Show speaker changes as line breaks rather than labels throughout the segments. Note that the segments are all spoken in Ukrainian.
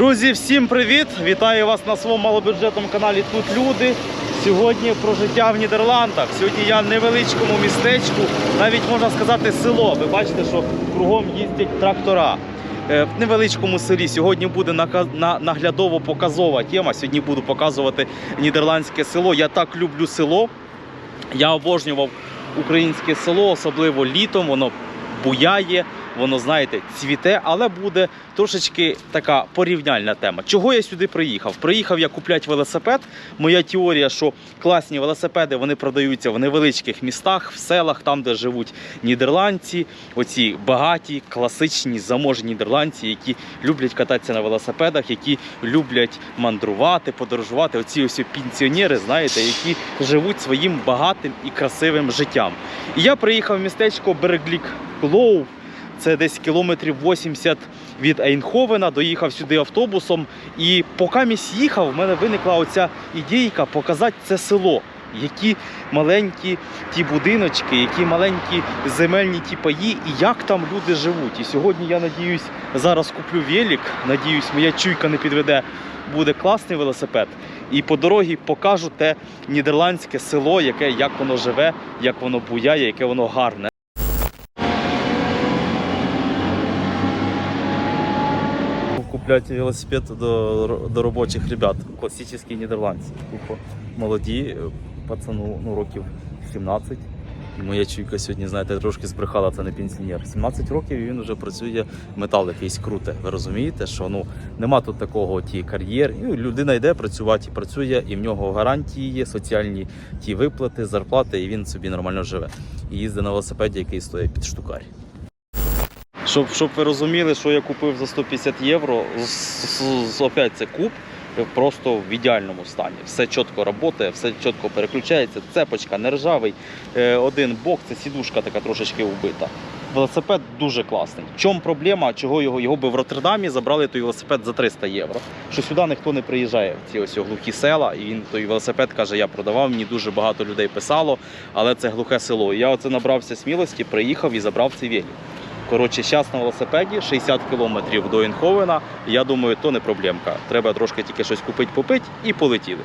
Друзі, всім привіт! Вітаю вас на своєму малобюджетному каналі Тут люди. Сьогодні про життя в Нідерландах. Сьогодні я в невеличкому містечку, навіть можна сказати село. Ви бачите, що кругом їздять трактора. Е, В невеличкому селі сьогодні буде наглядово показова тема. Сьогодні буду показувати нідерландське село. Я так люблю село. Я обожнював українське село, особливо літом. Воно буяє, воно, знаєте, цвіте, але буде трошечки така порівняльна тема. Чого я сюди приїхав? Приїхав я купляти велосипед. Моя теорія, що класні велосипеди вони продаються в невеличких містах, в селах, там, де живуть нідерландці, оці багаті, класичні, заможні нідерландці, які люблять кататися на велосипедах, які люблять мандрувати, подорожувати. Оці ось пенсіонери, знаєте, які живуть своїм багатим і красивим життям. І я приїхав в містечко Береглік Лоу. Це десь кілометрів 80 від Ейнховена. Доїхав сюди автобусом. І поки місь їхав, в мене виникла оця ідейка показати це село. Які маленькі ті будиночки, які маленькі земельні ті паї, і як там люди живуть. І сьогодні я надіюсь, зараз куплю велик. Надіюсь, моя чуйка не підведе. Буде класний велосипед. І по дорозі покажу те нідерландське село, яке як воно живе, як воно буяє, яке воно гарне. Купляти велосипед до, до робочих ребят. Класичні нідерландці. Тупо молоді, е, пацану ну, років 17. І моя чуйка сьогодні, знаєте, трошки збрехала, це не пенсіонер. 17 років і він вже працює метал якийсь круте. Ви розумієте, що ну нема тут такого ті кар'єр. Ну, людина йде працювати і працює, і в нього гарантії є, соціальні ті виплати, зарплати, і він собі нормально живе. І їздить на велосипеді, який стоїть під штукарь. Щоб, щоб ви розуміли, що я купив за 150 євро, опять це куб просто в ідеальному стані. Все чітко працює, все чітко переключається, цепочка не ржавий. Е, один бок, це сідушка така трошечки вбита. Велосипед дуже класний. В чому проблема? Чого його? Його би в Роттердамі забрали той велосипед за 300 євро. Що сюди ніхто не приїжджає в ці ось глухі села, і він той велосипед каже, я продавав, мені дуже багато людей писало, але це глухе село. Я оце набрався смілості, приїхав і забрав цей велик. Коротше, зараз на велосипеді 60 кілометрів до Інховена. Я думаю, то не проблемка. Треба трошки тільки щось купити, попити і полетіли.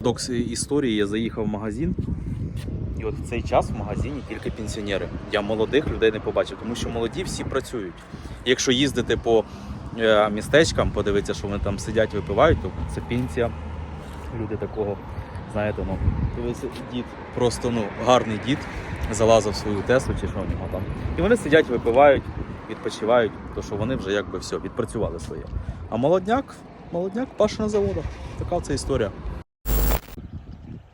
Докс історії я заїхав в магазин. І от в цей час в магазині тільки пенсіонери. Я молодих людей не побачив, тому що молоді всі працюють. Якщо їздити по містечкам, подивитися, що вони там сидять, випивають, то це пенсія. Люди такого, знаєте, ну, дід, просто ну, гарний дід, залазив в свою Теслу чи що в нього там. І вони сидять, випивають, відпочивають, то що вони вже якби все, відпрацювали своє. А молодняк, молодняк паше на заводах. Така це історія.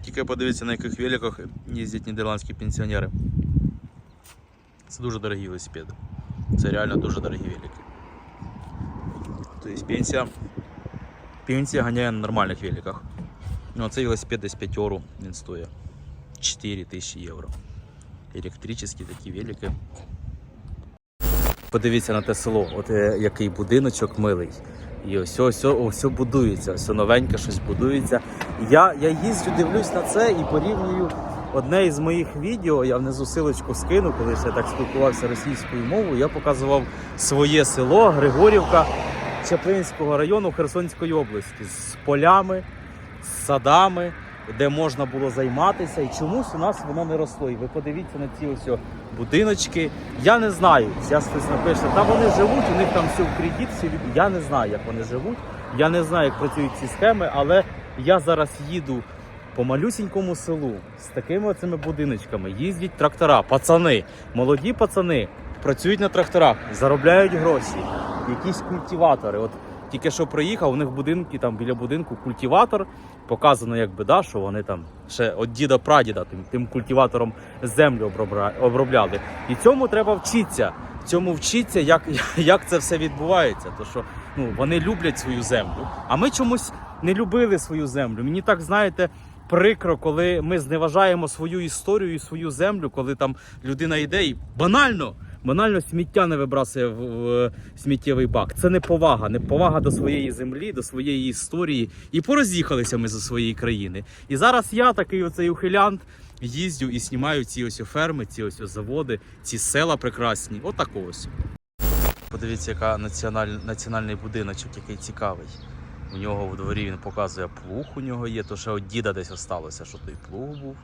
Тільки подивіться, на яких великах їздять нідерландські пенсіонери. Це дуже дорогі велосипеди. Це реально дуже дорогі велики. Тобто пенсія, пенсія ганяє на нормальних великах. Ну, цей велосипед десь 5 євро він стоїть. 4 тисячі євро. Електричні такі велики. Подивіться на те село, от е, який будиночок милий. І ось ось ось будується, ось новеньке щось будується. Я, я їздю, дивлюсь на це і порівнюю одне із моїх відео. Я внизу силочку скину, коли ще так спілкувався російською мовою. Я показував своє село Григорівка Чаплинського району Херсонської області з полями, з садами, де можна було займатися. І чомусь у нас воно не росло. І ви подивіться на ці ось будиночки. Я не знаю. Зараз хтось напише, та вони живуть, у них там все в кредит, все від... Я не знаю, як вони живуть. Я не знаю, як працюють ці схеми, але я зараз їду по малюсінькому селу з такими оцими будиночками. Їздять трактора, пацани, молоді пацани працюють на тракторах, заробляють гроші, якісь культиватори. От тільки що приїхав, у них будинки там біля будинку культиватор. Показано, якби да, що вони там ще від діда прадіда тим, тим культиватором землю обробляли. І цьому треба вчитися. Цьому вчитися, як, як це все відбувається. То що ну, вони люблять свою землю. А ми чомусь не любили свою землю. Мені так знаєте. Прикро, коли ми зневажаємо свою історію і свою землю, коли там людина йде і банально банально сміття не вибрасує в, в сміттєвий бак. Це не повага, не повага до своєї землі, до своєї історії. І пороз'їхалися ми зі своєї країни. І зараз я такий оцей ухилянт. Їздю і знімаю ці ось ферми, ці ось заводи, ці села прекрасні. Отако ось. Подивіться, яка національ... національний будиночок, який цікавий. У нього в дворі він показує плуг, у нього є, то ще від діда десь осталося, що той плуг був.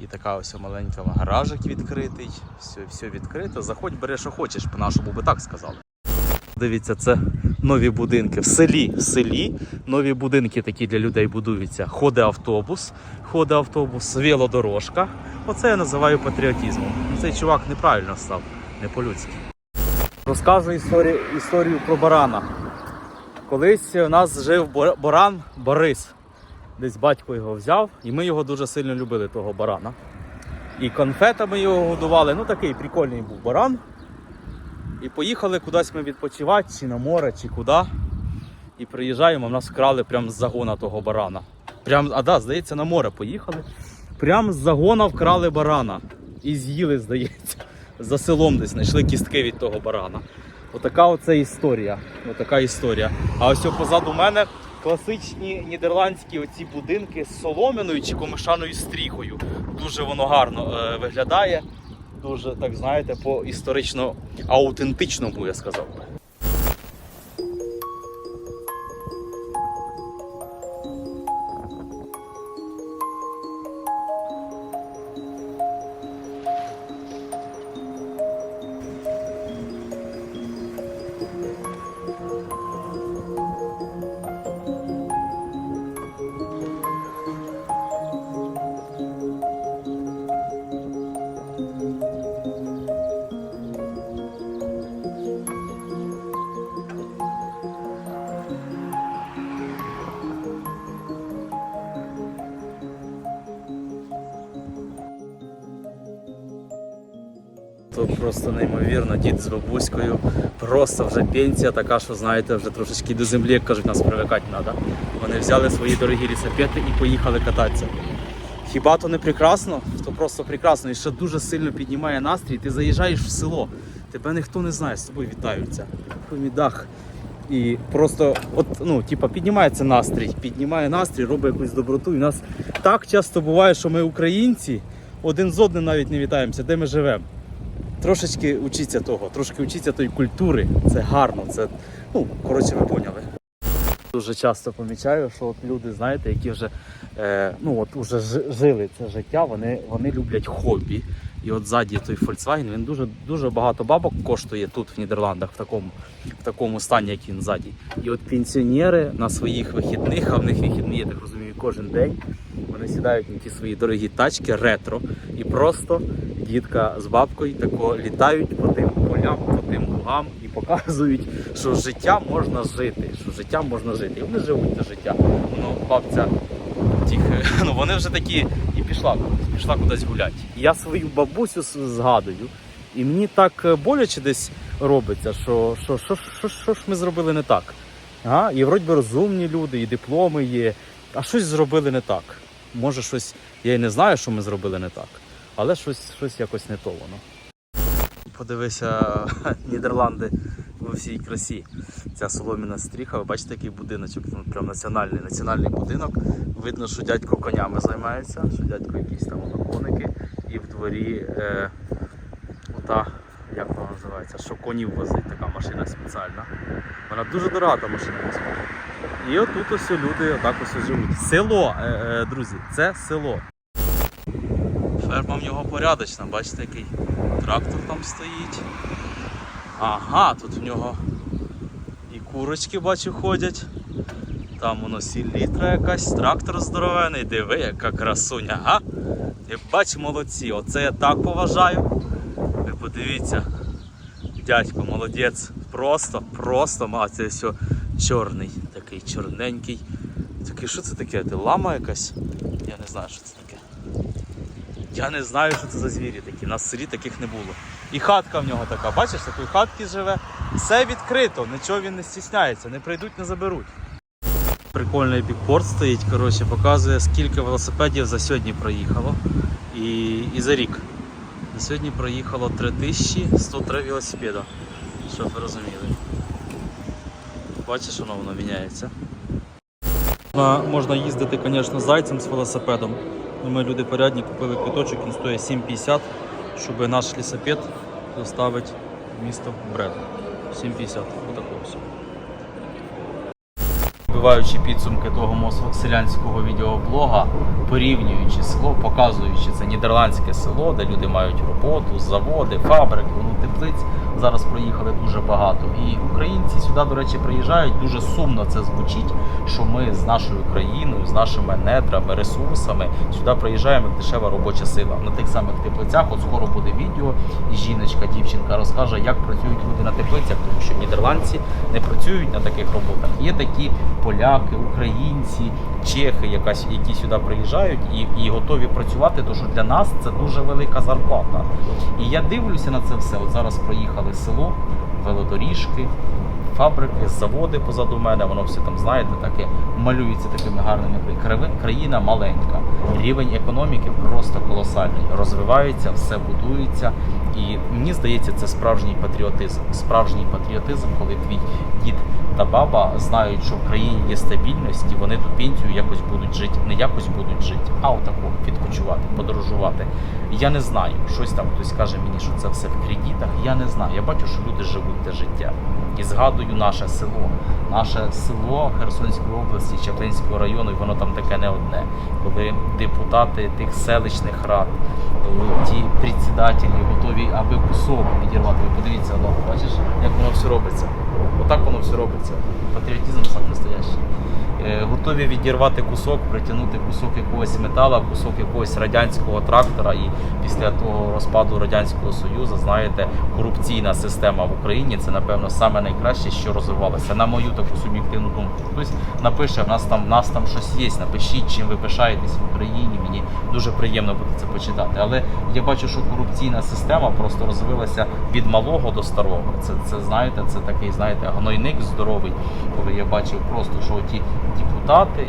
І така ось маленька гаражик відкритий. Все, все відкрито. Заходь, бери, що хочеш, по-нашому би так сказали. Дивіться, це нові будинки. В селі, в селі нові будинки такі для людей будуються. Ходить автобус, ходить автобус, велодорожка. Оце я називаю патріотизмом. Ну, Цей чувак неправильно став, не по-людськи. Розказую історію, історію про барана. Колись у нас жив бор- баран Борис. Десь батько його взяв, і ми його дуже сильно любили, того барана. І конфетами його годували. Ну такий прикольний був баран. І поїхали кудись ми відпочивати, чи на море, чи куди. І приїжджаємо, в нас вкрали прямо з загона того барана. Прям, а да, здається, на море поїхали. Прямо з загона вкрали барана. І з'їли, здається. За селом десь знайшли кістки від того барана. Отака оце історія. Отака історія. А ось позаду мене класичні нідерландські оці будинки з соломиною чи комишаною стріхою. Дуже воно гарно е, виглядає. Дуже, так знаєте, по історично аутентичному, я сказав То просто неймовірно, дід з бабуською. Просто вже пенсія така, що знаєте, вже трошечки до землі, як кажуть, нас привикати треба. Вони взяли свої дорогі лісапети і поїхали кататися. Хіба то не прекрасно? То просто прекрасно. І ще дуже сильно піднімає настрій. Ти заїжджаєш в село, тебе ніхто не знає, з тобою вітаються. Хомідах. І просто, от, ну, типа, піднімається настрій, піднімає настрій, робить якусь доброту. І нас так часто буває, що ми українці один з одним навіть не вітаємося, де ми живемо. Трошечки учіться того, трошки учіться тої культури. Це гарно, це, ну, коротше, ви поняли. Дуже часто помічаю, що от люди, знаєте, які вже е, ну от уже жили це життя, вони, вони люблять хобі. І от ззаді той Volkswagen, він дуже, дуже багато бабок коштує тут, в Нідерландах, в такому, в такому стані, як він ззаді. І от пенсіонери на своїх вихідних, а в них вихідні, я так розумію, кожен день, вони сідають на ті свої дорогі тачки, ретро, і просто дітка з бабкою тако літають по тим полям, по тим лугам і показують, що життя можна жити, що життя можна жити. І вони живуть це життя. Ну, бабця тих, ну вони вже такі і пішла, пішла кудись гуляти. Я свою бабусю згадую, і мені так боляче десь робиться, що що, що, що, що ж ми зробили не так. А? І вроді би розумні люди, і дипломи є, а щось зробили не так. Може, щось, я й не знаю, що ми зробили не так, але щось, щось якось не то воно. Подивися Нідерланди у всій красі. Ця соломіна стріха, ви бачите, який будиночок, ну, прям національний національний будинок. Видно, що дядько конями займається, що дядько якісь там коники, і в дворі е, ота, як вона називається, що конів возить, така машина спеціальна. Вона дуже дорога та машина. І отут ось люди отак ось живуть. Село, е, е, друзі, це село. Ферма в нього порядочна, бачите, який трактор там стоїть. Ага, тут в нього і курочки бачу ходять. Там воно сілітра якась, трактор здоровений, диви, яка красуня, га? І бач, молодці, оце я так поважаю. Ви подивіться, дядько, молодець. Просто, просто, ма, це все чорний, такий чорненький. Такий, що це таке? Ти лама якась? Я не знаю, що це таке. Я не знаю, що це за звірі такі. На селі таких не було. І хатка в нього така. Бачиш, такої хатки живе. Все відкрито, нічого він не стісняється, не прийдуть, не заберуть. Прикольний бікборд стоїть, коротше, показує, скільки велосипедів за сьогодні проїхало. І, і за рік. На сьогодні проїхало 3103 велосипеда, щоб ви розуміли. Бачиш, воно воно міняється. Можна, можна їздити, звісно, зайцем з велосипедом. Ну, Ми люди порядні, купили квиточок, він стоїть 7,50, щоб наш лісопед доставити в місто Бред. 7,50. Отакого все. Вбиваючи підсумки того селянського відеоблога, порівнюючи село, показуючи це нідерландське село, де люди мають роботу, заводи, фабрики, ну теплиць зараз проїхали дуже багато. І українці сюди, до речі, приїжджають. Дуже сумно це звучить, що ми з нашою країною, з нашими недрами, ресурсами сюди приїжджаємо як дешева робоча сила. На тих самих теплицях, от скоро буде відео, і жіночка, дівчинка розкаже, як працюють люди на теплицях, тому що нідерландці не працюють на таких роботах. Є такі поляки, українці, чехи, якась, які сюди приїжджають і, і готові працювати, тому що для нас це дуже велика зарплата. І я дивлюся на це все. От зараз проїхали село, велодоріжки, фабрики, заводи позаду мене, воно все там, знаєте, таке малюється такими гарними країна маленька. Рівень економіки просто колосальний. Розвивається, все будується. І мені здається, це справжній патріотизм. Справжній патріотизм, коли твій дід та баба знають, що в країні є стабільність, і вони ту пенсію якось будуть жити, не якось будуть жити, а отако відпочивати, подорожувати. Я не знаю, щось там хтось каже мені, що це все в кредитах. Я не знаю. Я бачу, що люди живуть те життя. І згадую наше село. Наше село Херсонської області, Чаплинського району, і воно там таке не одне. Коли депутати тих селищних рад, ті председателі готові, аби кусок відірвати. Ви подивіться, ну, бачиш, як воно все робиться. Отак воно все робиться. Патріотизм сам настоящий. Е, Готові відірвати кусок, притягнути кусок якогось метала, кусок якогось радянського трактора. І після того розпаду радянського союзу, знаєте, корупційна система в Україні це напевно саме найкраще, що розвивалося. На мою таку суб'єктивну думку. Хтось напише, в нас там в нас там щось є. Напишіть, чим ви пишаєтесь в Україні. Мені дуже приємно буде це почитати. Але я бачу, що корупційна система просто розвилася від малого до старого. Це, це знаєте, це такий, знаєте, гнойник здоровий, коли я бачив просто, що ті депутати,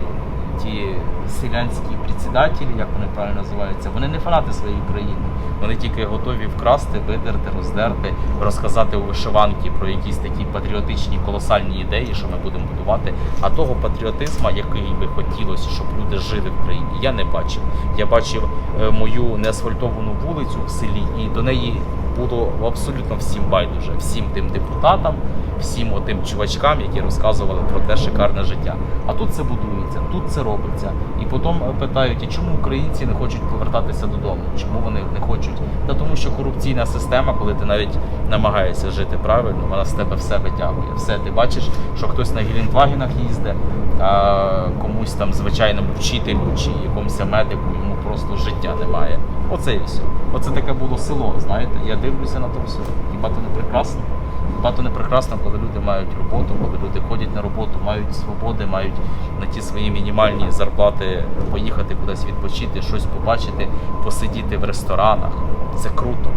ті селянські председателі, як вони правильно називаються, вони не фанати своєї країни. Вони тільки готові вкрасти, видерти, роздерти, розказати у вишиванки про якісь такі патріотичні колосальні ідеї, що ми будемо будувати. А того патріотизму, який би хотілося, щоб люди жили в країні, я не бачив. Я бачив е, мою неасфальтовану вулицю в селі, і до неї було абсолютно всім байдуже, всім тим депутатам, всім отим чувачкам, які розказували про те шикарне життя. А тут це будується, тут це робиться. І потім питають, чому українці не хочуть повертатися додому? Чому вони не хочуть? Та тому, що корупційна система, коли ти навіть намагаєшся жити правильно, вона з тебе все витягує. Все, ти бачиш, що хтось на Гелендвагенах їздить, а комусь там звичайному вчителю чи якомусь медику просто життя немає. Оце і все. Оце таке було село, знаєте. Я дивлюся на то все. Хіба то не прекрасно? Хіба то не прекрасно, коли люди мають роботу, коли люди ходять на роботу, мають свободи, мають на ті свої мінімальні зарплати поїхати кудись відпочити, щось побачити, посидіти в ресторанах. Це круто.